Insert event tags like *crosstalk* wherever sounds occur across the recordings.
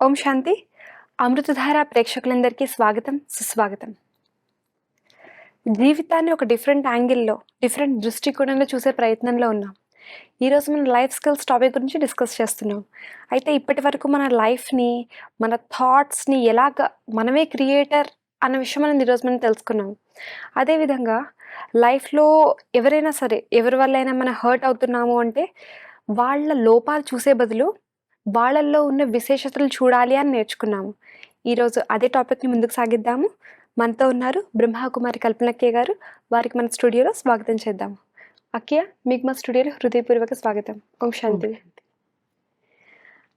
ఓం శాంతి. అమృతధార ప్రేక్షకులందరికీ స్వాగతం సుస్వాగతం. జీవితాన్ని ఒక డిఫరెంట్ యాంగిల్లో డిఫరెంట్ దృష్టికోణంలో చూసే ప్రయత్నంలో ఉన్నాం. ఈరోజు మనం లైఫ్ స్కిల్స్ టాపిక్ గురించి డిస్కస్ చేస్తున్నాం. అయితే ఇప్పటి వరకు మన లైఫ్ని మన థాట్స్ని ఎలాగ మనమే క్రియేటర్ అన్న విషయం మనం ఈరోజు మనం తెలుసుకున్నాం. అదేవిధంగా లైఫ్లో ఎవరైనా సరే ఎవరి వల్లైనా మనం హర్ట్ అవుతున్నాము అంటే వాళ్ళ లోపాలు చూసే బదులు వాళ్ళల్లో ఉన్న విశేషతలు చూడాలి అని నేర్చుకున్నాము. ఈరోజు అదే టాపిక్ని ముందుకు సాగిద్దాము. మనతో ఉన్నారు బ్రహ్మకుమారి కల్పనక్కయ్య గారు. వారికి మన స్టూడియోలో స్వాగతం చేద్దాము. అక్కయ్య మీకు మా స్టూడియోలో హృదయపూర్వక స్వాగతం. ఓం శాంతి.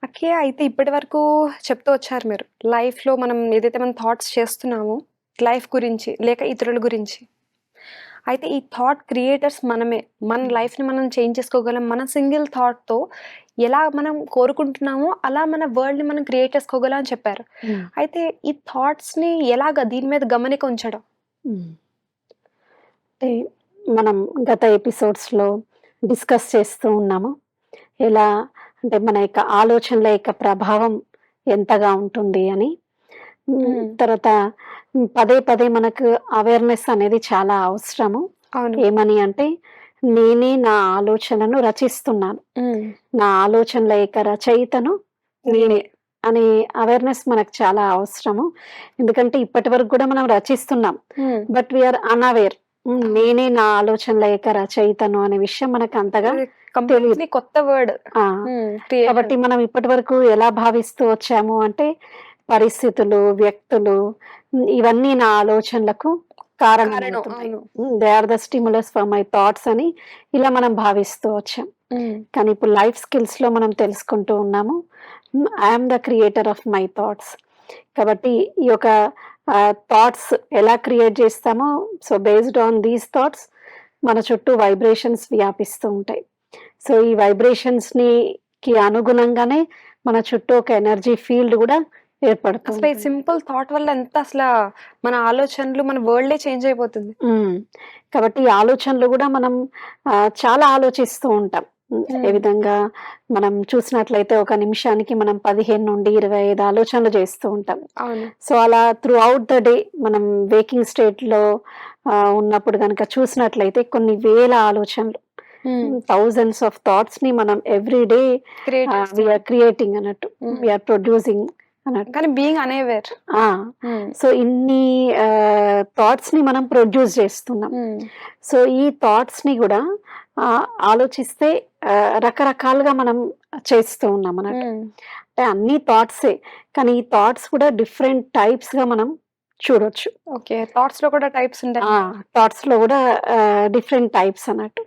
అక్కయ్య అయితే ఇప్పటి వరకు చెప్తూ వచ్చారు మీరు. లైఫ్లో మనం ఏదైతే మనం థాట్స్ చేస్తున్నామో లైఫ్ గురించి లేక ఇతరుల గురించి అయితే ఈ థాట్ క్రియేటర్స్ మనమే మన లైఫ్ని మనం చేంజ్ చేసుకోగలం. మన సింగిల్ థాట్తో ఎలా మనం కోరుకుంటున్నామో అలా మన వరల్డ్ని మనం క్రియేట్ చేసుకోగలం అని చెప్పారు. అయితే ఈ థాట్స్ని ఎలాగ దీని మీద గమనిక ఉంచడం? అంటే మనం గత ఎపిసోడ్స్లో డిస్కస్ చేస్తూ ఉన్నాము. ఎలా అంటే మన యొక్క ఆలోచనల యొక్క ప్రభావం ఎంతగా ఉంటుంది అని. తర్వాత పదే పదే మనకు అవేర్నెస్ అనేది చాలా అవసరము. అవును. ఏమని అంటే నేనే నా ఆలోచనను రచిస్తున్నాను. నా ఆలోచనల యొక్క రచయితను నేనే. అనే అవేర్నెస్ మనకు చాలా అవసరము. ఎందుకంటే ఇప్పటి వరకు కూడా మనం రచిస్తున్నాం. బట్ వీఆర్ అన్అవేర్ నేనే నా ఆలోచనల యొక్క రచయితను అనే విషయం మనకు అంతగా కొత్త వర్డ్ కాబట్టి మనం ఇప్పటి వరకు ఎలా భావిస్తూ వచ్చాము అంటే పరిస్థితులు వ్యక్తులు ఇవన్నీ నా ఆలోచనలకు కారణం they are the stimulus for my thoughts అని ఇలా మనం భావిస్తూ వచ్చాం. కానీ ఇప్పుడు లైఫ్ స్కిల్స్లో మనం తెలుసుకుంటూ ఉన్నాము. I'm the creator of my thoughts. కాబట్టి ఈ యొక్క థాట్స్ ఎలా క్రియేట్ చేస్తామో so based on these thoughts మన చుట్టూ వైబ్రేషన్స్ వ్యాపిస్తూ ఉంటాయి. సో ఈ వైబ్రేషన్స్ని కి అనుగుణంగానే మన చుట్టూ ఒక ఎనర్జీ ఫీల్డ్ కూడా అసలు ఈ ఏర్పడుతుంది సింపుల్ థాట్ వల్ల ఎంత అసలు మన ఆలోచనలు మన వరల్డే చేంజ్ అయిపోతుంది. కాబట్టి ఈ ఆలోచనలు కూడా మనం చాలా ఆలోచిస్తూ ఉంటాం. ఏ. విధంగా మనం చూసినట్లయితే ఒక నిమిషానికి మనం పదిహేను నుండి ఇరవై ఐదు ఆలోచనలు చేస్తూ ఉంటాం సో అలా త్రూ అవుట్ ద డే మనం వేకింగ్ స్టేట్లో ఉన్నప్పుడు కనుక చూసినట్లయితే కొన్ని వేల ఆలోచనలు థౌజండ్స్ ఆఫ్ థాట్స్ని మనం ఎవ్రీ డే వీఆర్ క్రియేటింగ్ అన్నట్టు. వీఆర్ ప్రొడ్యూసింగ్ అన్నట్టు కానీ బీయింగ్ అనేవేర్. సో ఇన్ని థాట్స్ని మనం ప్రొడ్యూస్ చేస్తున్నాం. సో ఈ థాట్స్ని కూడా ఆలోచిస్తే రకరకాలుగా మనం చేస్తూ ఉన్నాం అన్నట్టు. అంటే అన్ని థాట్సే కానీ ఈ థాట్స్ కూడా డిఫరెంట్ టైప్స్గా మనం చూడొచ్చు. ఓకే. థాట్స్లో కూడా టైప్స్ ఉంటాయి. థాట్స్లో కూడా డిఫరెంట్ టైప్స్ అన్నట్టు.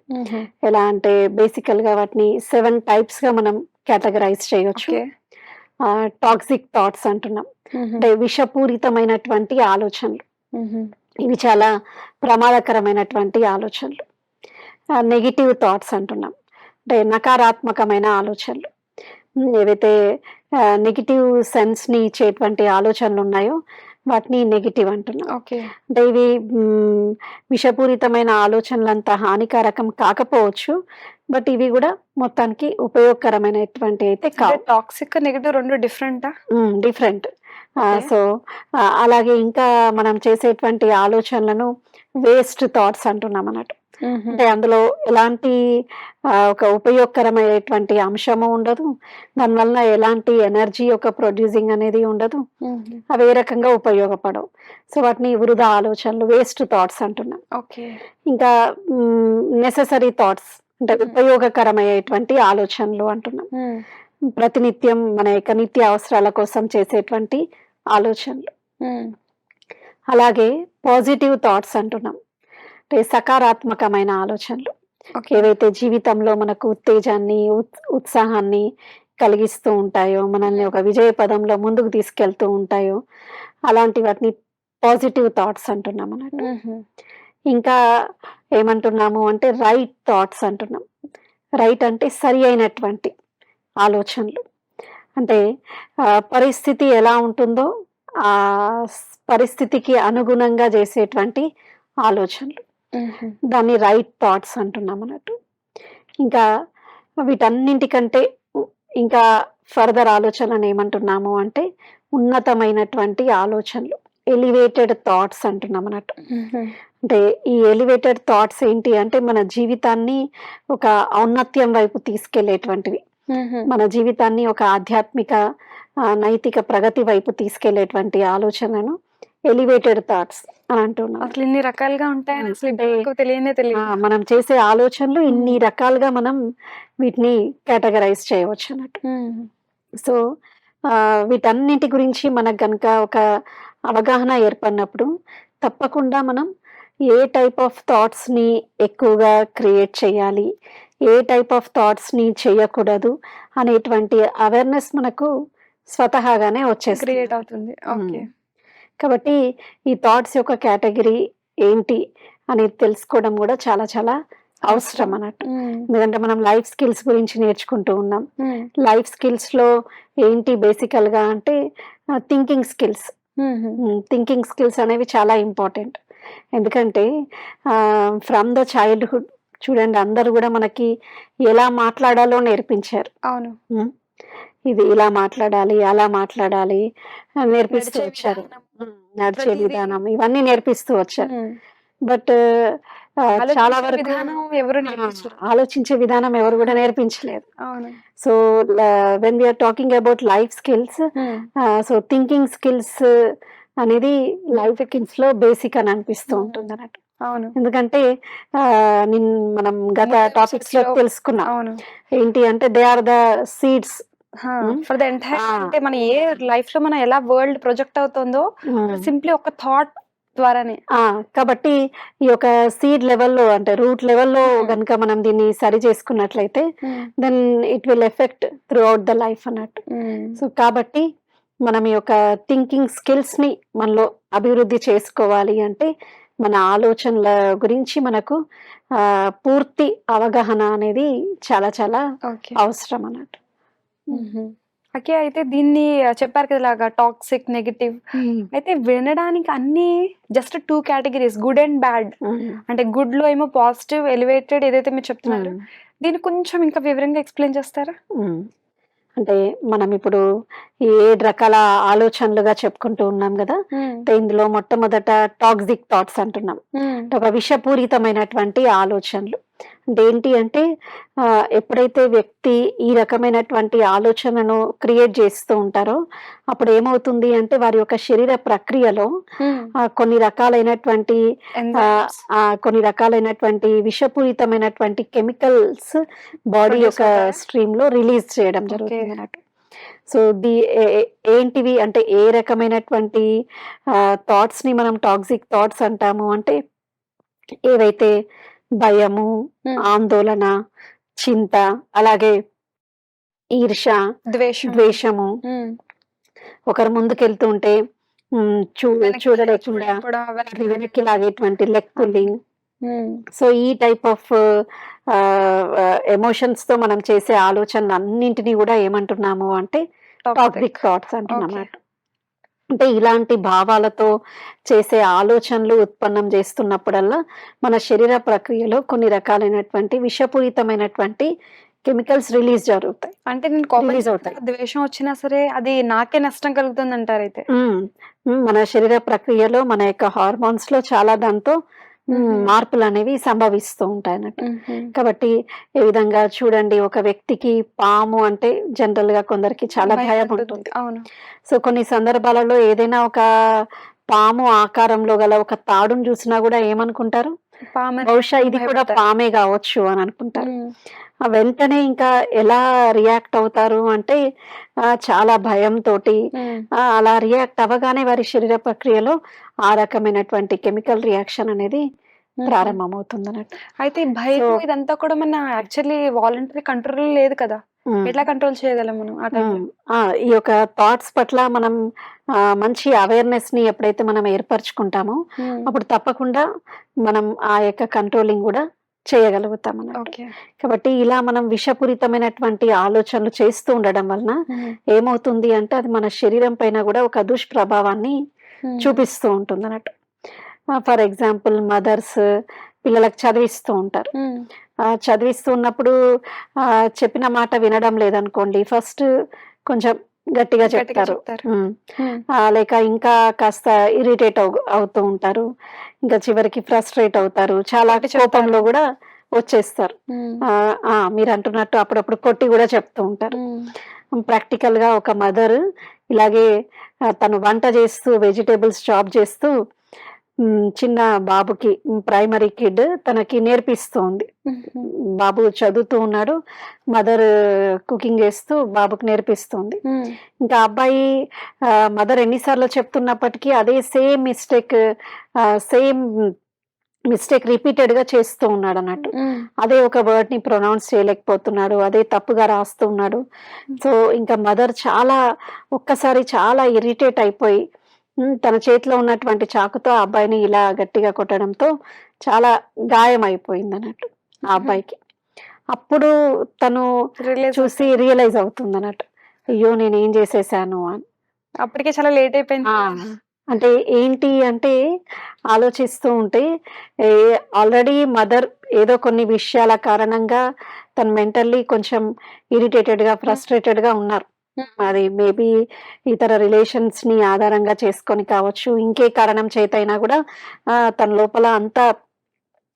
ఎలా అంటే బేసికల్గా వాటిని సెవెన్ టైప్స్గా మనం కేటగరైజ్ చేయొచ్చు. టాక్సిక్ థాట్స్ అంటున్నాం. అంటే విషపూరితమైనటువంటి ఆలోచనలు. ఇవి చాలా ప్రమాదకరమైనటువంటి ఆలోచనలు. నెగిటివ్ థాట్స్ అంటున్నాం. అంటే నకారాత్మకమైన ఆలోచనలు. ఏవైతే నెగిటివ్ సెన్స్ని ఇచ్చేటువంటి ఆలోచనలు ఉన్నాయో వాటిని నెగిటివ్ అంటున్నాం. ఓకే. అంటే ఇవి విషపూరితమైన ఆలోచనలు అంత హానికారకం కాకపోవచ్చు బట్ ఇవి కూడా మొత్తానికి ఉపయోగకరమైనటువంటి అయితే కావు. టాక్సిక్ నెగిటివ్ రెండు డిఫరెంటా డిఫరెంట్. సో అలాగే ఇంకా మనం చేసేటువంటి ఆలోచనలను వేస్ట్ థాట్స్ అంటున్నాం అన్నట్టు. అంటే అందులో ఎలాంటి ఒక ఉపయోగకరమైనటువంటి అంశము ఉండదు. దానివల్ల ఎలాంటి ఎనర్జీ ఒక ప్రొడ్యూసింగ్ అనేది ఉండదు. అవి ఏ రకంగా ఉపయోగపడవు. సో వాటిని వృధా ఆలోచనలు వేస్ట్ థాట్స్ అంటున్నాం. ఓకే. ఇంకా నెససరీ థాట్స్ అంటే ఉపయోగకరమయ్యేటువంటి ఆలోచనలు అంటున్నాం. ప్రతినిత్యం మన యొక్క నిత్య అవసరాల కోసం చేసేటువంటి ఆలోచనలు. అలాగే పాజిటివ్ థాట్స్ అంటున్నాం. అంటే సకారాత్మకమైన ఆలోచనలు. ఓకే. ఏవైతే జీవితంలో మనకు ఉత్తేజాన్ని ఉత్- ఉత్సాహాన్ని కలిగిస్తూ ఉంటాయో మనల్ని ఒక విజయ పదంలో ముందుకు తీసుకెళ్తూ ఉంటాయో అలాంటి వాటిని పాజిటివ్ థాట్స్ అంటున్నాం అన్నట్టు. ఇంకా ఏమంటున్నాము అంటే రైట్ థాట్స్ అంటున్నాం. రైట్ అంటే సరి అయినటువంటి ఆలోచనలు. అంటే పరిస్థితి ఎలా ఉంటుందో ఆ పరిస్థితికి అనుగుణంగా చేసేటువంటి ఆలోచనలు. దాన్ని రైట్ థాట్స్ అంటున్నాం అన్నట్టు. ఇంకా వీటన్నింటికంటే ఇంకా ఫర్దర్ ఆలోచనలను ఏమంటున్నాము అంటే ఉన్నతమైనటువంటి ఆలోచనలు ఎలివేటెడ్ థాట్స్ అంటున్నాం అన్నట్టు. అంటే ఈ ఎలివేటెడ్ థాట్స్ ఏంటి అంటే మన జీవితాన్ని ఒక ఔన్నత్యం వైపు తీసుకెళ్ళేటువంటివి మన జీవితాన్ని ఒక ఆధ్యాత్మిక నైతిక ప్రగతి వైపు తీసుకెళ్ళేటువంటి ఆలోచనలను ఎలివేటెడ్ థాట్స్ అని అంటున్నాం అసలు ఇన్ని రకాలుగా ఉంటాయని అసలు అంటే- ఇప్పటివరకు తెలియనే తెలియదు. మనం చేసే ఆలోచనలు ఇన్ని రకాలుగా మనం వీటిని కేటగరైజ్ చేయవచ్చు అన్నట్టు. సో వీటన్నిటి గురించి మనకు గనక ఒక అవగాహన ఏర్పడినప్పుడు తప్పకుండా మనం ఏ టైప్ ఆఫ్ థాట్స్ని ఎక్కువగా క్రియేట్ చేయాలి ఏ టైప్ ఆఫ్ థాట్స్ని చేయకూడదు అనేటువంటి అవేర్నెస్ మనకు స్వతహాగానే వచ్చేస్తుంది. క్రియేట్ అవుతుంది. ఓకే. కాబట్టి ఈ థాట్స్ యొక్క కేటగిరీ ఏంటి అనేది తెలుసుకోవడం కూడా చాలా చాలా అవసరం అన్నట్టు. ఎందుకంటే మనం లైఫ్ స్కిల్స్ గురించి నేర్చుకుంటూ ఉన్నాం. లైఫ్ స్కిల్స్లో ఏంటి బేసికల్గా అంటే థింకింగ్ స్కిల్స్. థింకింగ్ స్కిల్స్ అనేవి చాలా ఇంపార్టెంట్ ఎందుకంటే ఫ్రమ్ ద చైల్డ్హుడ్ చూడండి అందరూ కూడా మనకి ఎలా మాట్లాడాలో నేర్పించారు. అవును. ఇది ఇలా మాట్లాడాలి అలా మాట్లాడాలి నేర్పిస్తూ వచ్చారు. నడిచే ప్రతిదీ. విధానం ఇవన్నీ నేర్పిస్తూ వచ్చారు ఉమ్. బట్ చాలా ఆలోచించే వరకు విధానం ఎవరు ఆ, నేర్పించరు ఆలోచించే విధానం ఎవరు కూడా నేర్పించలేదు అవును so when we're talking about life skills um. So thinking skills అనేది లైఫ్ స్కిల్స్లో బేసిక్ అని అనిపిస్తూ. ఉంటుంది అన్నట్టు అవును ఎందుకంటే ఆ, నిన్ మనం గత ముందు టాపిక్స్లో తెలుసుకున్నాం అవును ఏంటి అంటే they are the seeds. For the entire. అంటే మన ఏ లైఫ్లో మన ఎలా వరల్డ్ ప్రొజెక్ట్ అవుతుందో సింప్లీ ఒక థాట్ ద్వారానే. కాబట్టి ఈ యొక్క సీడ్ లెవెల్లో అంటే రూట్ లెవెల్లో. కనుక మనం దీన్ని సరి చేసుకున్నట్లయితే then it will affect throughout the life అన్నట్టు. సో కాబట్టి మనం ఈ యొక్క థింకింగ్ స్కిల్స్ని మనలో అభివృద్ధి చేసుకోవాలి అంటే మన ఆలోచనల గురించి మనకు పూర్తి అవగాహన అనేది చాలా చాలా అవసరం అన్నట్టు. ఓకే అయితే దీన్ని చెప్పారు కదా ఇలాగా టాక్సిక్ నెగటివ్ అయితే వినడానికి అన్ని just two categories good and bad అంటే గుడ్లో ఏమో పాజిటివ్ ఎలివేటెడ్ ఏదైతే మీరు చెప్తున్నారు దీన్ని కొంచెం ఇంకా వివరంగా ఎక్స్ప్లెయిన్ చేస్తారా. అంటే మనం ఇప్పుడు ఏడు రకాల ఆలోచనలుగా చెప్పుకుంటూ ఉన్నాం కదా అంటే ఇందులో మొట్టమొదట టాక్సిక్ థాట్స్ అంటున్నాం. అంటే ఒక విషపూరితమైనటువంటి ఆలోచనలు. అంటే ఏంటి అంటే ఎప్పుడైతే వ్యక్తి ఈ రకమైనటువంటి ఆలోచనను క్రియేట్ చేస్తూ ఉంటారో అప్పుడు ఏమవుతుంది అంటే వారి యొక్క శరీర ప్రక్రియలో కొన్ని రకాలైనటువంటి కొన్ని రకాలైనటువంటి విషపూరితమైనటువంటి కెమికల్స్ బాడీ యొక్క? స్ట్రీమ్లో రిలీజ్ చేయడం. జరుగుతుంది అన్నట్టు సో ది ఏంటివి అంటే ఏ రకమైనటువంటి థాట్స్ని మనం టాక్సిక్ థాట్స్ అంటాము అంటే ఏవైతే భయము. ఆందోళన చింత అలాగే ఈర్ష ద్వేషం ద్వేషము. ఒకరు ముందుకెళ్తుంటే ఉమ్, చూ చూడలేకుండా కూడా వెనక్కి లాగేటువంటి లెగ్ పుల్లింగ్. సో ఈ టైప్ ఆఫ్ ఎమోషన్స్తో మనం చేసే ఆలోచనలు అన్నింటినీ కూడా ఏమంటున్నాము అంటే. టాక్సిక్ థాట్స్ అంటున్నాం. అంటే ఇలాంటి భావాలతో చేసే ఆలోచనలు ఉత్పన్నం చేస్తున్నప్పుడల్లా మన శరీర ప్రక్రియలో కొన్ని రకాలైనటువంటి విషపూరితమైనటువంటి కెమికల్స్ రిలీజ్ జరుగుతాయి అంటే నేను చేసినా, అవుతాయి. ద్వేషం వచ్చినా సరే అది నాకే నష్టం కలుగుతుంది అంటారు అయితే మన శరీర ప్రక్రియలో మన యొక్క హార్మోన్స్లో చాలా దాంతో. మార్పులు అనేవి సంభవిస్తూ ఉంటాయి అన్నట్టు. కాబట్టి ఏ విధంగా చూడండి ఒక వ్యక్తికి పాము అంటే జనరల్గా కొందరికి చాలా భయం ఉంటుంది. సో కొన్ని సందర్భాలలో ఏదైనా ఒక పాము ఆకారంలో గల ఒక తాడును చూసినా కూడా ఏమనుకుంటారు పాము బహుశా ఇది కూడా. పామే కావచ్చు అని అనుకుంటారు వెంటనే ఇంకా ఎలా రియాక్ట్ అవుతారు అంటే చాలా భయంతో. అలా రియాక్ట్ అవ్వగానే వారి శరీర ప్రక్రియలో ఆ రకమైనటువంటి కెమికల్ రియాక్షన్ అనేది. ప్రారంభమవుతుంది అన్నట్టు అయితే భయం ఇదంతా కూడా మన యాక్చువల్లీ వాలంటరీ కంట్రోల్ లేదు కదా. ఎట్లా కంట్రోల్ చేయగలం మనం ఈ యొక్క థాట్స్ పట్ల మనం మంచి అవేర్నెస్ని ఎప్పుడైతే మనం ఏర్పరచుకుంటామో. అప్పుడు తప్పకుండా మనం ఆ యొక్క కంట్రోలింగ్ కూడా చేయగలుగుతాం కాబట్టి ఇలా మనం విషపూరితమైనటువంటి ఆలోచనలు చేస్తూ ఉండడం వలన. ఏమవుతుంది అంటే అది మన శరీరం పైన కూడా ఒక దుష్ప్రభావాన్ని. చూపిస్తూ ఉంటుంది అన్నట్టు ఫర్ ఎగ్జాంపుల్ మదర్స్ పిల్లలకు చదివిస్తూ ఉంటారు. చదివిస్తూ ఉన్నప్పుడు చెప్పిన మాట వినడం లేదనుకోండి ఫస్ట్ కొంచెం గట్టిగా చెప్తారు. లేక ఇంకా కాస్త ఇరిటేట్ అవుతూ ఉంటారు. ఇంకా చివరికి ఫ్రస్ట్రేట్ అవుతారు. చాలా. కోపంలో కూడా వచ్చేస్తారు. మీరు అంటున్నట్టు అప్పుడప్పుడు కొట్టి కూడా చెప్తూ ఉంటారు. ప్రాక్టికల్గా ఒక మదర్ ఇలాగే తను వంట చేస్తూ వెజిటేబుల్స్ చాప్ చేస్తూ చిన్న బాబుకి ప్రైమరీ కిడ్ తనకి నేర్పిస్తుంది. బాబు చదువుతూ ఉన్నాడు మదర్ కుకింగ్ చేస్తూ బాబుకి నేర్పిస్తుంది. ఇంకా అబ్బాయి మదర్ ఎన్నిసార్లు చెప్తున్నప్పటికీ అదే సేమ్ మిస్టేక్ సేమ్ మిస్టేక్ రిపీటెడ్గా చేస్తూ ఉన్నాడు అన్నట్టు అదే ఒక వర్డ్ని ప్రొనౌన్స్ చేయలేకపోతున్నాడు అదే తప్పుగా రాస్తూ ఉన్నాడు. సో ఇంకా మదర్ చాలా ఒక్కసారి చాలా ఇరిటేట్ అయిపోయి ఉమ్, తన చేతిలో ఉన్నటువంటి చాకుతో ఆ అబ్బాయిని ఇలా గట్టిగా కొట్టడంతో చాలా గాయం అయిపోయింది అన్నట్టు ఆ అబ్బాయికి. అప్పుడు తను రిలీజ్ చూసి రియలైజ్ అవుతుంది అన్నట్టు అయ్యో నేను ఏం చేసేసాను? అని. అప్పటికే చాలా లేట్ అయిపోయింది. ఆ, అంటే ఏంటి అంటే ఆలోచిస్తూ ఉంటే ఆల్రెడీ మదర్ ఏదో కొన్ని విషయాల కారణంగా తను మెంటల్లీ కొంచెం ఇరిటేటెడ్గా ఫ్రస్ట్రేటెడ్గా ఉన్నారు. అది మేబీ ఇతర రిలేషన్స్ని ఆధారంగా చేసుకొని కావచ్చు. ఇంకే కారణం చేతైనా కూడా ఆ, తన లోపల అంతా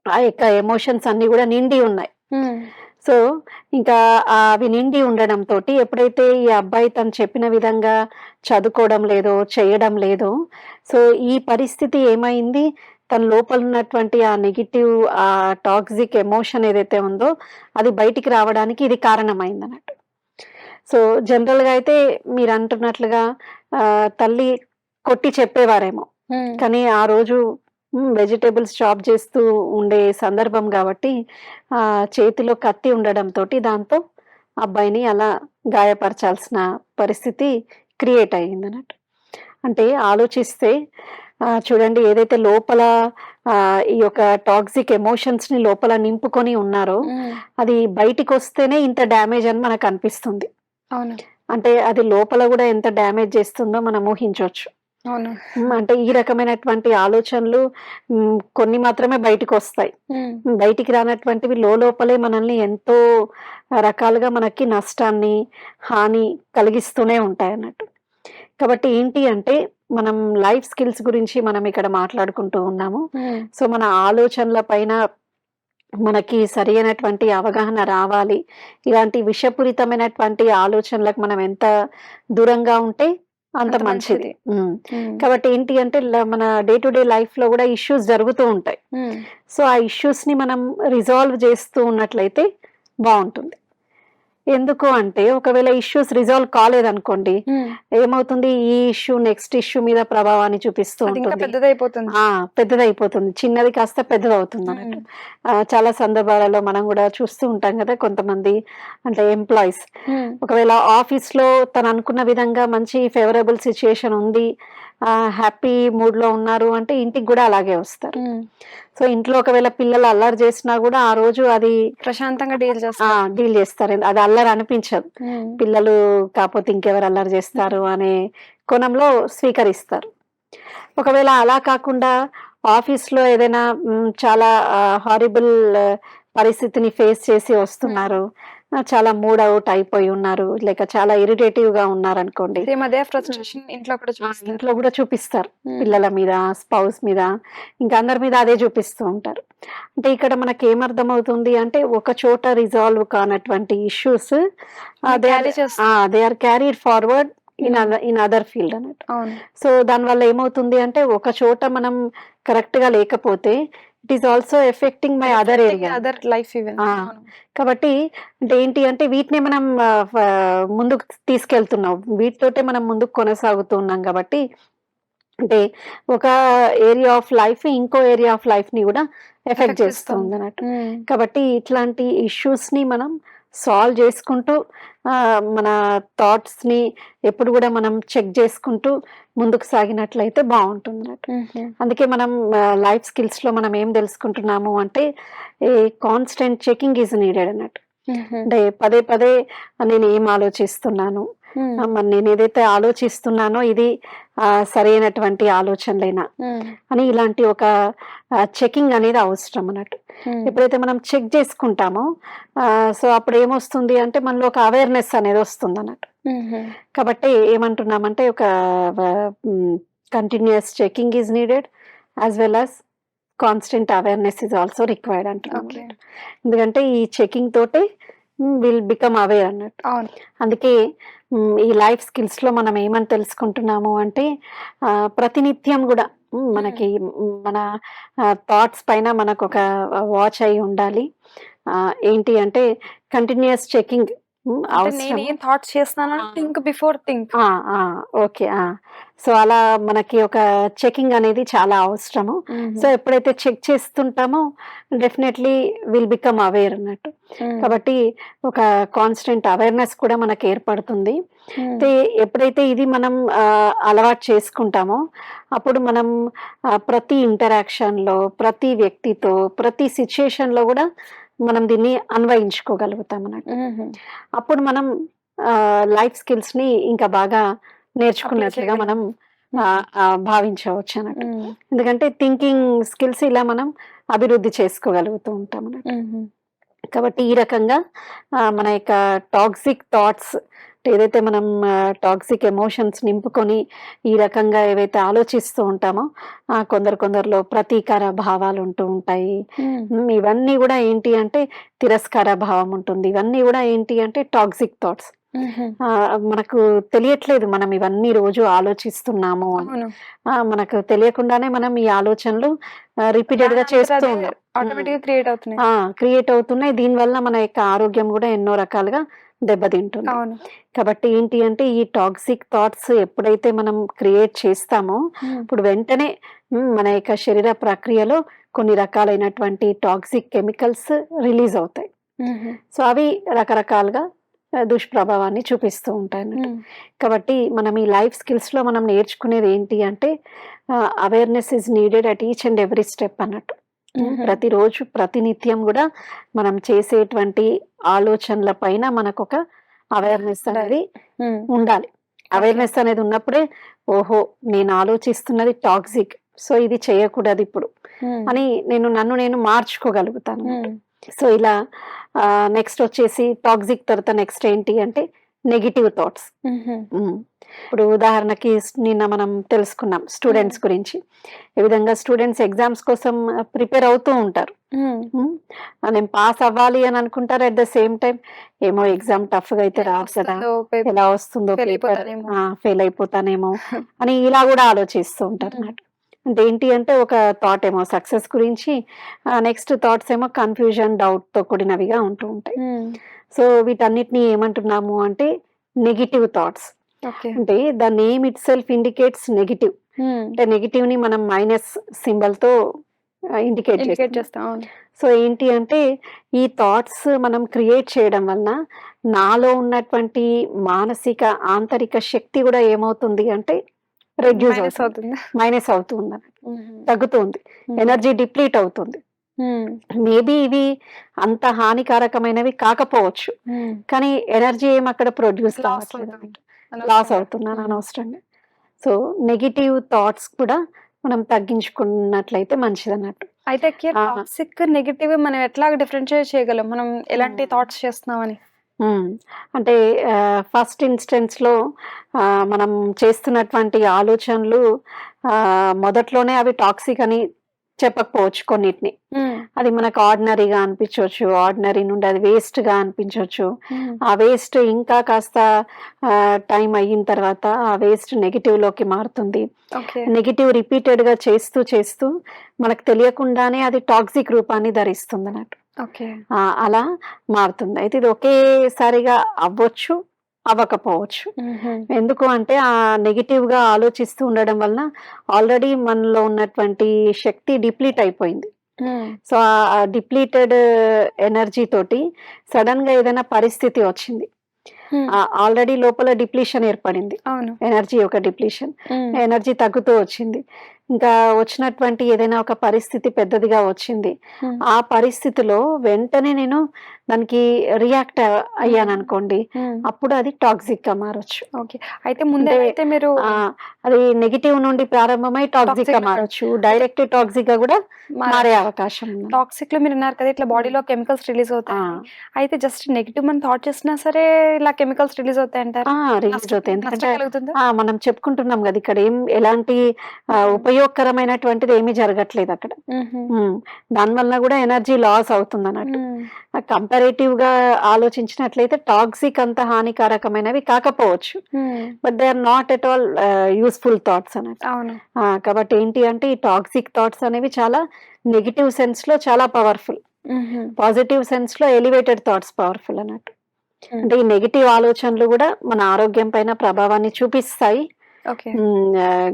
ఆ యొక్క ఎమోషన్స్ అన్ని కూడా నిండి ఉన్నాయి. సో ఇంకా ఆ అవి నిండి ఉండడం తోటి ఎప్పుడైతే ఈ అబ్బాయి తను చెప్పిన విధంగా చదువుకోవడం లేదో చేయడం లేదో సో ఈ పరిస్థితి ఏమైంది? తన లోపల ఉన్నటువంటి ఆ నెగిటివ్ ఆ టాక్సిక్ ఎమోషన్ ఏదైతే ఉందో అది బయటికి రావడానికి ఇది కారణమైంది అన్నట్టు సో జనరల్గా అయితే మీరు అంటున్నట్లుగా తల్లి కొట్టి చెప్పేవారేమో. కానీ ఆ రోజు వెజిటేబుల్స్ చాప్ చేస్తూ ఉండే సందర్భం కాబట్టి ఆ చేతిలో కత్తి ఉండడంతో దాంతో అబ్బాయిని అలా గాయపరచాల్సిన పరిస్థితి క్రియేట్ అయ్యింది అన్నట్టు. అంటే ఆలోచిస్తే చూడండి ఏదైతే లోపల ఈ యొక్క టాక్సిక్ ఎమోషన్స్ని లోపల నింపుకొని ఉన్నారో అది బయటికి వస్తేనే ఇంత డ్యామేజ్ అని మనకు అనిపిస్తుంది. అవును. అంటే అది లోపల కూడా ఎంత డ్యామేజ్ చేస్తుందో మనం ఊహించవచ్చు. అవును. అంటే ఈ రకమైనటువంటి ఆలోచనలు కొన్ని మాత్రమే బయటకు వస్తాయి. బయటికి రానటువంటివి లోపలే మనల్ని ఎంతో రకాలుగా మనకి నష్టాన్ని హాని కలిగిస్తూనే ఉంటాయి అన్నట్టు. కాబట్టి ఏంటి అంటే మనం లైఫ్ స్కిల్స్ గురించి మనం ఇక్కడ మాట్లాడుకుంటూ ఉన్నాము. సో మన ఆలోచనల పైన మనకి సరైనటువంటి అవగాహన రావాలి. ఇలాంటి విషపూరితమైనటువంటి ఆలోచనలకు మనం ఎంత దూరంగా ఉంటే అంత మంచిది. కాబట్టి ఏంటి అంటే మన డే టు డే లైఫ్లో కూడా ఇష్యూస్ జరుగుతూ ఉంటాయి. సో ఆ ఇష్యూస్ని మనం రిజాల్వ్ చేస్తూ ఉన్నట్లయితే బాగుంటుంది. ఎందుకు అంటే ఒకవేళ ఇష్యూస్ రిజాల్వ్ కాలేదనుకోండి ఉమ్, ఏమవుతుంది? ఈ ఇష్యూ నెక్స్ట్ ఇష్యూ మీద ప్రభావాన్ని చూపిస్తూ అది ఇంకా ఉంటుంది. పెద్దదైపోతుంది. చిన్నది కాస్త పెద్దదవుతుంది అన్నట్టు. ఆ, చాలా సందర్భాలలో మనం కూడా చూస్తూ ఉంటాం కదా కొంతమంది అంటే ఎంప్లాయీస్ ఉమ్, ఒకవేళ ఆఫీస్లో తను అనుకున్న విధంగా మంచి ఫేవరబుల్ సిచ్యుయేషన్ ఉంది హ్యాపీ మూడ్లో ఉన్నారు అంటే ఇంటికి కూడా అలాగే వస్తారు. సో ఇంట్లో ఒకవేళ పిల్లలు అల్లరి చేసినా కూడా ఆ రోజు అది ప్రశాంతంగా డీల్ చేస్తా డీల్ చేస్తారు. అది అల్లరి అనిపించదు. పిల్లలు కాకపోతే ఇంకెవరు అల్లరి చేస్తారు అనే కోణంలో స్వీకరిస్తారు. ఒకవేళ అలా కాకుండా ఆఫీస్లో ఏదైనా చాలా హారిబుల్ పరిస్థితిని ఫేస్ చేసి వస్తున్నారు. చాలా మూడ్ అవుట్ అయిపోయి ఉన్నారు. లేక చాలా ఇరిటేటివ్గా ఉన్నారు అనుకోండి ఇంట్లో కూడా ఇంట్లో కూడా చూపిస్తారు. పిల్లల మీద స్పౌస్ మీద ఇంకా అందరి మీద అదే చూపిస్తూ ఉంటారు. అంటే ఇక్కడ మనకి ఏమర్థమవుతుంది అంటే ఒక చోట రిజాల్వ్ కానటువంటి issues. They are carried forward in. Other in other field అన్నట్టు. సో దానివల్ల ఏమవుతుంది అంటే ఒక చోట మనం కరెక్ట్గా లేకపోతే it is also affecting my other area other life. కాబట్టి అంటే ఏంటి అంటే వీటిని మనం ముందుకు తీసుకెళ్తున్నాం. వీటితోటే మనం ముందుకు కొనసాగుతున్నాం కాబట్టి అంటే ఒక ఏరియా ఆఫ్ లైఫ్ ఇంకో ఏరియా ఆఫ్ లైఫ్ని కూడా ఎఫెక్ట్ చేస్తుంది. అన్నట్టు. కాబట్టి ఇట్లాంటి ఇష్యూస్ని మనం సాల్వ్ చేసుకుంటూ మన థాట్స్ని ఎప్పుడు కూడా మనం చెక్ చేసుకుంటూ ముందుకు సాగినట్లయితే బాగుంటుంది అందుకే మనం లైఫ్ స్కిల్స్లో మనం ఏం తెలుసుకుంటున్నాము అంటే a constant checking is needed అన్నట్టు. అంటే పదే పదే నేను ఏం ఆలోచిస్తున్నాను మరి నేను ఏదైతే ఆలోచిస్తున్నానో ఇది సరైనటువంటి ఆలోచనలేనా. అని ఇలాంటి ఒక చెకింగ్ అనేది అవసరం అన్నట్టు. ఎప్పుడైతే మనం చెక్ చేసుకుంటామో సో అప్పుడు ఏమొస్తుంది అంటే మనలో ఒక అవేర్నెస్ అనేది వస్తుంది అన్నట్టు. కాబట్టి ఏమంటున్నామంటే ఒక continuous checking is needed as well as constant awareness is also required అంటున్నాం. ఎందుకంటే ఈ చెకింగ్ తోటే విల్ బికమ్ అవేర్ అన్నట్టు. అవును. అందుకే మ్, ఈ లైఫ్ స్కిల్స్లో మనం ఏమని తెలుసుకుంటున్నాము అంటే ప్రతినిత్యం కూడా మ్, మనకి మ్, మన థాట్స్ పైన మనకు ఒక వాచ్ అయి ఉండాలి. ఏంటి అంటే కంటిన్యూస్ చెకింగ్ నేను అవసరం ఏం థాట్స్ చేస్తున్నాను. Think before think. Okay so అలా మనకి ఒక చెకింగ్ అనేది చాలా అవసరము. సో ఎప్పుడైతే చెక్ చేస్తుంటామో డెఫినెట్లీ విల్ బికమ్ అవేర్ అన్నట్టు. కాబట్టి ఒక కాన్స్టెంట్ అవేర్నెస్ కూడా మనకు ఏర్పడుతుంది. అయితే ఎప్పుడైతే ఇది మనం అలవాటు చేసుకుంటామో అప్పుడు మనం ప్రతి ఇంటరాక్షన్లో ప్రతి వ్యక్తితో ప్రతి సిచ్యుయేషన్లో కూడా మనం దీన్ని అన్వయించుకోగలుగుతాం అన్నట్టు. అప్పుడు మనం లైఫ్ స్కిల్స్ని ఇంకా బాగా నేర్చుకున్నట్లుగా మనం భావించవచ్చు అన్నట్టు. ఎందుకంటే థింకింగ్ స్కిల్స్ ఇలా మనం అభివృద్ధి చేసుకోగలుగుతూ ఉంటాం అన్నట్టు. కాబట్టి ఈ రకంగా మన యొక్క టాక్సిక్ థాట్స్ ఏదైతే మనం టాక్సిక్ ఎమోషన్స్ నింపుకొని ఈ రకంగా ఏవైతే ఆలోచిస్తూ ఉంటామో ఆ, కొందరు కొందరిలో ప్రతీకార భావాలు ఉంటూ ఉంటాయి. ఇవన్నీ కూడా ఏంటి అంటే తిరస్కార భావం ఉంటుంది. ఇవన్నీ కూడా ఏంటి అంటే టాక్సిక్ థాట్స్. మనకు తెలియట్లేదు మనం ఇవన్నీ రోజు ఆలోచిస్తున్నాము మనకు తెలియకుండానే మనం ఈ ఆలోచనలు రిపీటెడ్గా చేస్తూ ఉన్నాం ఆటోమేటిక్గా క్రియేట్ అవుతున్నాయి. క్రియేట్ అవుతున్నాయి దీనివల్ల మన యొక్క ఆరోగ్యం కూడా ఎన్నో రకాలుగా దెబ్బతింటుంది. కాబట్టి ఏంటి అంటే ఈ టాక్సిక్ థాట్స్ ఎప్పుడైతే మనం క్రియేట్ చేస్తామో. ఇప్పుడు వెంటనే మన యొక్క శరీర ప్రక్రియలో కొన్ని రకాలైనటువంటి టాక్సిక్ కెమికల్స్ రిలీజ్ అవుతాయి. సో అవి రకరకాలుగా దుష్ప్రభావాన్ని చూపిస్తూ ఉంటాయి. కాబట్టి మనం ఈ లైఫ్ స్కిల్స్లో మనం నేర్చుకునేది ఏంటి అంటే awareness is needed at each and every step అన్నట్టు. ప్రతిరోజు ప్రతినిత్యం కూడా మనం చేసేటువంటి ఆలోచనల పైన మనకు ఒక అవేర్నెస్ అనేది. ఉండాలి అవేర్నెస్ అనేది ఉన్నప్పుడే ఓహో నేను ఆలోచిస్తున్నది టాక్సిక్ సో ఇది చేయకూడదు ఇప్పుడు. అని నేను నన్ను నేను మార్చుకోగలుగుతాను. సో ఇలా నెక్స్ట్ వచ్చేసి టాక్సిక్ తర్వాత నెక్స్ట్ ఏంటి అంటే నెగిటివ్ థాట్స్. ఇప్పుడు ఉదాహరణకి నిన్న మనం తెలుసుకున్నాం స్టూడెంట్స్ గురించి. ఏ విధంగా స్టూడెంట్స్ ఎగ్జామ్స్ కోసం ప్రిపేర్ అవుతూ ఉంటారు. నేను పాస్ అవ్వాలి అని అనుకుంటారు అట్ ద సేమ్ టైం ఏమో ఎగ్జామ్ టఫ్గా అయితే రాదు కదా. ఎలా వస్తుందో పేపర్. ఫెయిల్ అయిపోతానేమో. *laughs* అని ఇలా కూడా ఆలోచిస్తూ ఉంటారు Hmm. ఏంటి అంటే ఒక థాట్ ఏమో సక్సెస్ గురించి నెక్స్ట్ థాట్స్ ఏమో కన్ఫ్యూజన్ డౌట్తో కూడినవిగా ఉంటూ ఉంటాయి. సో వీటన్నిటిని ఏమంటున్నాము అంటే నెగిటివ్ థాట్స్. అంటే the name itself indicates negative. అంటే నెగిటివ్ని మనం మైనస్ సింబల్తో ఇండికేట్ చేస్తాం. సో ఏంటి అంటే ఈ థాట్స్ మనం క్రియేట్ చేయడం వలన నాలో ఉన్నటువంటి మానసిక ఆంతరిక శక్తి కూడా ఏమవుతుంది అంటే రెడ్యూస్ అవుతుంది. మైనస్ అవుతుంది. తగ్గుతుంది. ఎనర్జీ డిప్లీట్ అవుతుంది. మేబీ ఇవి అంత హానికారకమైనవి కాకపోవచ్చు. కానీ ఎనర్జీ ఏం అక్కడ ప్రొడ్యూస్ లాస్. అవుతున్నాను. అనవసరంగా సో నెగిటివ్ థాట్స్ కూడా మనం తగ్గించుకున్నట్లయితే మంచిది అన్నట్టు అయితే. టాక్సిక్ నెగిటివ్ మనం ఎట్లా డిఫరెన్షియేట్ చేయగలం మనం ఎలాంటి. థాట్స్ చేస్తున్నామని అంటే ఫస్ట్ ఇన్స్టెన్స్లో మనం చేస్తున్నటువంటి ఆలోచనలు మొదట్లోనే అవి టాక్సిక్ అని చెప్పకపోవచ్చు కొన్నిటిని హ్మ్. అది మనకు ఆర్డినరీగా అనిపించవచ్చు ఆర్డినరీ నుండి అది వేస్ట్గా అనిపించవచ్చు హ్మ్. ఆ వేస్ట్ ఇంకా కాస్త టైం అయిన తర్వాత ఆ వేస్ట్ నెగిటివ్లోకి మారుతుంది ఓకే. నెగిటివ్ రిపీటెడ్గా చేస్తూ చేస్తూ మనకు తెలియకుండానే అది టాక్సిక్ రూపాన్ని ధరిస్తుంది అన్నట్టు అలా మారుతుంది అయితే ఇది ఒకేసారిగా అవ్వచ్చు అవ్వకపోవచ్చు. ఎందుకు అంటే ఆ నెగిటివ్గా ఆలోచిస్తూ ఉండడం వలన ఆల్రెడీ మనలో ఉన్నటువంటి శక్తి డిప్లీట్ అయిపోయింది. సో ఆ డిప్లీటెడ్ ఎనర్జీ తోటి సడన్గా ఏదైనా పరిస్థితి వచ్చింది. ఆల్రెడీ లోపల డిప్లీషన్ ఏర్పడింది అవును. ఎనర్జీ యొక్క డిప్లీషన్. ఎనర్జీ తగ్గుతూ వచ్చింది ఇంకా వచ్చినటువంటి ఏదైనా ఒక పరిస్థితి పెద్దదిగా వచ్చింది. ఆ పరిస్థితిలో వెంటనే నేను దానికి రియాక్ట్ అయ్యాను అనుకోండి. అప్పుడు అది టాక్సిక్గా మారొచ్చు. ఓకే. అయితే ముందే అయితే మీరు అది నెగిటివ్ నుండి ప్రారంభమై టాక్సిక్గా మారొచ్చు. డైరెక్ట్ టాక్సిక్గా కూడా మారే అవకాశం టాక్సిక్లో మీరు అన్నారు కదా ఇట్లా బాడీలో కెమికల్స్ రిలీజ్ అవుతాయి. అయితే జస్ట్ నెగిటివ్ మనం థాట్ చేసినా సరే ఇలా కెమికల్స్ రిలీజ్ అవుతాయి అంటారు. రిలీజ్ అవుతాయి. ఎందుకంటే మనం చెప్పుకుంటున్నాం కదా ఇక్కడ ఏం ఎలాంటి మ్మ్. ఉపయోగకరమైనటువంటిది ఏమీ జరగట్లేదు అక్కడ. దానివల్ల కూడా ఎనర్జీ లాస్ అవుతుంది అన్నట్టు. కంపారేటివ్గా ఆలోచించినట్లయితే టాక్సిక్ అంత హానికారకమైనవి కాకపోవచ్చు. But they are not at all useful thoughts అన్నట్టు. కాబట్టి ఏంటి అంటే ఈ టాక్సిక్ థాట్స్ అనేవి చాలా నెగిటివ్ సెన్స్లో చాలా పవర్ఫుల్. పాజిటివ్ సెన్స్లో ఎలివేటెడ్ థాట్స్ పవర్ఫుల్ అన్నట్టు. అంటే ఈ నెగిటివ్ ఆలోచనలు కూడా మన ఆరోగ్యం పైన ప్రభావాన్ని చూపిస్తాయి.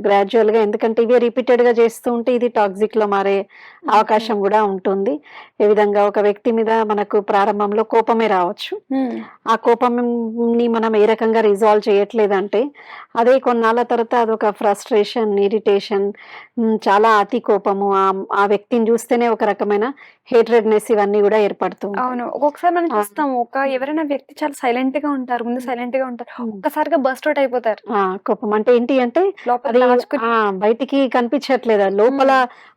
గ్రాడ్యువల్గా ఎందుకంటే ఇవి రిపీటెడ్గా చేస్తూ ఉంటే ఇది టాక్సిక్లో మారే అవకాశం కూడా ఉంటుంది ఏ విధంగా ఒక వ్యక్తి మీద మనకు ప్రారంభంలో కోపమే రావచ్చు. ఆ కోపంని మనం ఏ రకంగా రిజాల్వ్ చేయట్లేదంటే అదే కొన్నాళ్ళ తర్వాత అదొక ఫ్రస్ట్రేషన్ ఇరిటేషన్ చాలా అతి కోపము ఆ వ్యక్తిని చూస్తేనే ఒక రకమైన హేట్రెడ్నెస్ ఇవన్నీ కూడా ఏర్పడుతూ ఉంటాయి. అవును ఒక్కొక్కసారి మనం ఆ. చూస్తాము ఒక ఎవరైనా వ్యక్తి చాలా సైలెంట్గా ఉంటారు ముందు సైలెంట్గా ఉంటారు. ఒక్కసారిగా బస్ట్ అవుట్ అయిపోతారు కోపం అంటే ఏంటి అంటే అది బయటికి కనిపించట్లేదు లోపల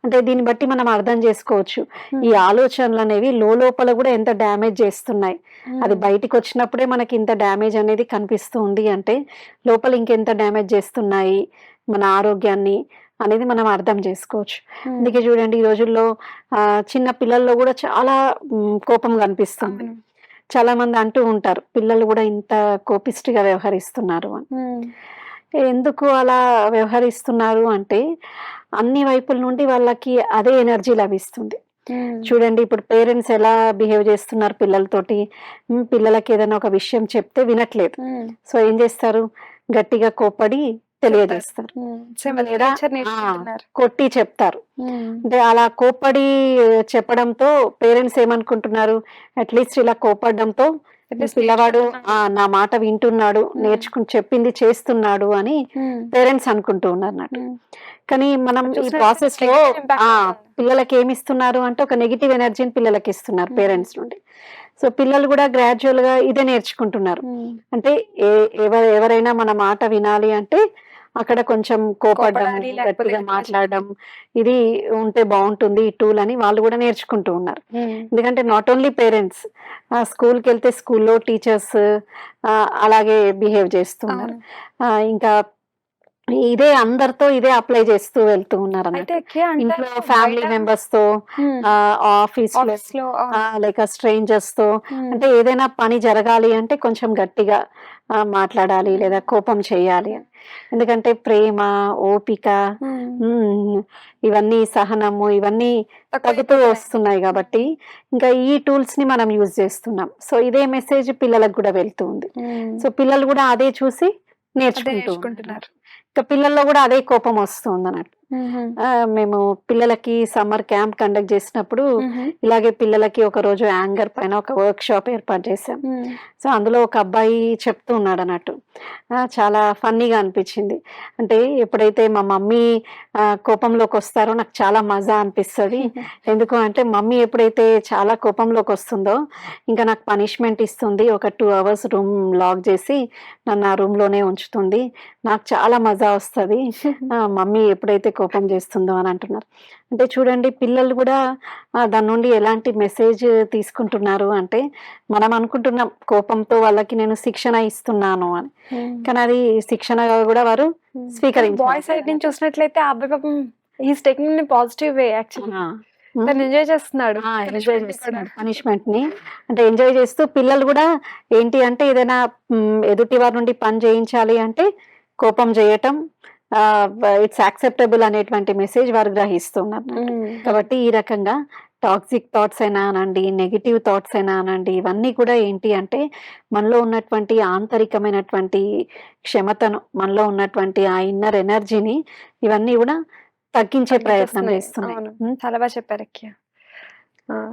అంటే దీన్ని బట్టి మనం అర్థం చేసుకోవచ్చు. ఈ ఆలోచనలు అనేవి లోపల కూడా ఎంత డ్యామేజ్ చేస్తున్నాయి అది. బయటికి వచ్చినప్పుడే మనకి ఇంత డ్యామేజ్ అనేది కనిపిస్తుంది అంటే లోపల ఇంకెంత డ్యామేజ్ చేస్తున్నాయి మన ఆరోగ్యాన్ని అనేది మనం అర్థం చేసుకోవచ్చు. అందుకే చూడండి ఈ రోజుల్లో ఆ, చిన్న పిల్లల్లో కూడా చాలా కోపం కనిపిస్తుంది. చాలా మంది అంటూ ఉంటారు పిల్లలు కూడా ఇంత కోపిస్ట్గా వ్యవహరిస్తున్నారు అని. ఎందుకు అలా వ్యవహరిస్తున్నారు అంటే అన్ని వైపుల నుండి వాళ్ళకి అదే ఎనర్జీ లభిస్తుంది. చూడండి ఇప్పుడు పేరెంట్స్ ఎలా బిహేవ్ చేస్తున్నారు పిల్లలతోటి? పిల్లలకి ఏదైనా ఒక విషయం చెప్తే వినట్లేదు. సో ఏం చేస్తారు? గట్టిగా కోప్పడి తెలియజేస్తారు. లేదా కొట్టి చెప్తారు. అంటే అలా కోప్పడి చెప్పడంతో పేరెంట్స్ ఏమనుకుంటున్నారు? అట్లీస్ట్ ఇలా కోపడడంతో పిల్లవాడు. ఆ నా మాట వింటున్నాడు. నేర్చుకుని చెప్పింది చేస్తున్నాడు అని. పేరెంట్స్ అనుకుంటూ ఉన్నారు అన్నట్టు. కానీ మనం ఈ ప్రాసెస్లో. పిల్లలకి ఏమి ఇస్తున్నారు అంటే ఒక నెగిటివ్ ఎనర్జీని పిల్లలకి ఇస్తున్నారు. పేరెంట్స్ నుండి సో పిల్లలు కూడా గ్రాడ్యువల్గా ఇదే నేర్చుకుంటున్నారు. అంటే ఏ ఎవరు ఎవరైనా మన మాట వినాలి అంటే అక్కడ కొంచెం కోపడడం గట్టిగా మాట్లాడడం ఇది ఉంటే బాగుంటుంది ఈ టూల్ అని వాళ్ళు కూడా నేర్చుకుంటూ ఉన్నారు. ఎందుకంటే నాట్ ఓన్లీ పేరెంట్స్ స్కూల్కి వెళ్తే స్కూల్లో టీచర్స్ అలాగే బిహేవ్ చేస్తున్నారు ఇంకా ఇదే అందరితో ఇదే అప్లై చేస్తూ వెళ్తూ ఉన్నారు ఇంట్లో ఫ్యామిలీ మెంబర్స్తో. ఆఫీస్లో. లేక స్ట్రేంజర్స్తో. అంటే ఏదైనా పని జరగాలి అంటే కొంచెం గట్టిగా మాట్లాడాలి లేదా కోపం చేయాలి అని ఎందుకంటే ప్రేమ ఓపిక ఇవన్నీ సహనము ఇవన్నీ తగ్గుతూ. వస్తున్నాయి కాబట్టి ఇంకా ఈ టూల్స్ని మనం యూజ్ చేస్తున్నాం సో ఇదే మెసేజ్ పిల్లలకు కూడా వెళ్తుంది మ్మ్. సో పిల్లలు కూడా అదే చూసి నేర్చుకుంటూ. నేర్చుకుంటున్నారు పిల్లల్లో కూడా అదే కోపం వస్తుంది అన్నట్టు మ్మ్. పిల్లలకి సమ్మర్ క్యాంప్ కండక్ట్ చేసినప్పుడు. ఇలాగే పిల్లలకి ఒక రోజు యాంగర్ పైన ఒక వర్క్ షాప్ ఏర్పాటు చేశాం. సో అందులో ఒక అబ్బాయి చెప్తూ ఉన్నాడు అన్నట్టు. చాలా ఫన్నీగా అనిపించింది. అంటే ఎప్పుడైతే మా మమ్మీ కోపంలోకి వస్తారో నాకు చాలా మజా అనిపిస్తుంది. ఎందుకు అంటే మమ్మీ ఎప్పుడైతే చాలా కోపంలోకి వస్తుందో ఇంకా నాకు పనిష్మెంట్ ఇస్తుంది. ఒక టూ అవర్స్ రూమ్ లాక్ చేసి నన్ను ఆ రూమ్లోనే ఉంచుతుంది. నాకు చాలా మజా వస్తుంది. *laughs* మమ్మీ ఎప్పుడైతే కోపం చేస్తుందో అని అంటున్నారు. అంటే చూడండి పిల్లలు కూడా దాని నుండి ఎలాంటి మెసేజ్ తీసుకుంటున్నారు అంటే మనం అనుకుంటున్నాం కోపంతో వాళ్ళకి నేను శిక్షణ ఇస్తున్నాను అని. మ్మ్. కానీ అది శిక్షణగా కూడా వారు స్వీకరించాలి. బాయ్ సైడ్ నుంచి చూసినట్లయితే ఆ అబ్బాయి పాపం he's taking positive way actually ఆ, తను ఎంజాయ్ చేస్తున్నాడు. ఎంజాయ్ చేస్తున్నాడు. పనిష్మెంట్ని అంటే ఎంజాయ్ చేస్తూ పిల్లలు కూడా ఏంటి అంటే ఏదైనా ఎదుటి వారి నుండి పని చేయించాలి అంటే కోపం చేయటం ఇట్స్ యాక్సెప్టబుల్ అనేటువంటి మెసేజ్ వారు గ్రహిస్తున్నారు మ్మ్. కాబట్టి ఈ రకంగా టాక్సిక్ థాట్స్ అయినా అనండి నెగిటివ్ థాట్స్ అయినా అనండి ఇవన్నీ కూడా ఏంటి అంటే మనలో ఉన్నటువంటి ఆంతరికమైనటువంటి క్షమతను మనలో ఉన్నటువంటి ఆ ఇన్నర్ ఎనర్జీని ఇవన్నీ కూడా తగ్గించే ప్రయత్నం. చేస్తున్నాయి చాలా బాగా చెప్పారు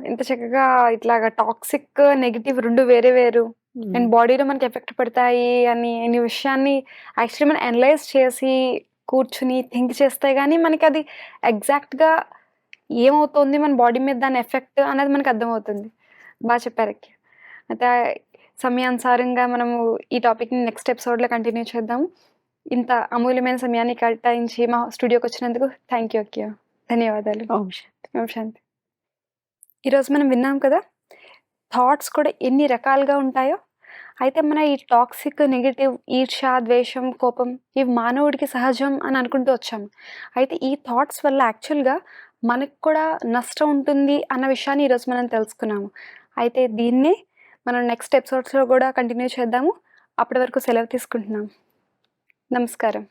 ఇంత చక్కగా ఇట్లాగా టాక్సిక్ నెగిటివ్ రెండు వేరే వేరు అండ్ బాడీలో మనకి ఎఫెక్ట్ పడతాయి అని అనే విషయాన్ని యాక్చువల్లీ మనం అనలైజ్ చేసి కూర్చుని థింక్ చేస్తే కానీ మనకి అది ఎగ్జాక్ట్గా ఏమవుతుంది మన బాడీ మీద దాని ఎఫెక్ట్ అనేది మనకు అర్థమవుతుంది. బాగా చెప్పారు అయితే సమయానుసారంగా మనము ఈ టాపిక్ని నెక్స్ట్ ఎపిసోడ్లో కంటిన్యూ చేద్దాము ఇంత అమూల్యమైన సమయాన్ని కేటాయించి మా స్టూడియోకి వచ్చినందుకు థ్యాంక్ యూ అక్క ధన్యవాదాలు. ఓం శాంతి. ఓం శాంతి ఈరోజు మనం విన్నాం కదా థాట్స్ కూడా ఎన్ని రకాలుగా ఉంటాయో అయితే మన ఈ టాక్సిక్ నెగిటివ్ ఈర్ష ద్వేషం కోపం ఇవి మానవుడికి సహజం అని అనుకుంటూ వచ్చాము అయితే ఈ థాట్స్ వల్ల యాక్చువల్గా మనకు కూడా నష్టం ఉంటుంది అన్న విషయాన్ని ఈరోజు మనం తెలుసుకున్నాము. అయితే దీన్ని మనం నెక్స్ట్ ఎపిసోడ్స్లో కూడా కంటిన్యూ చేద్దాము. అప్పటి వరకు సెలవు తీసుకుంటున్నాం. నమస్కారం.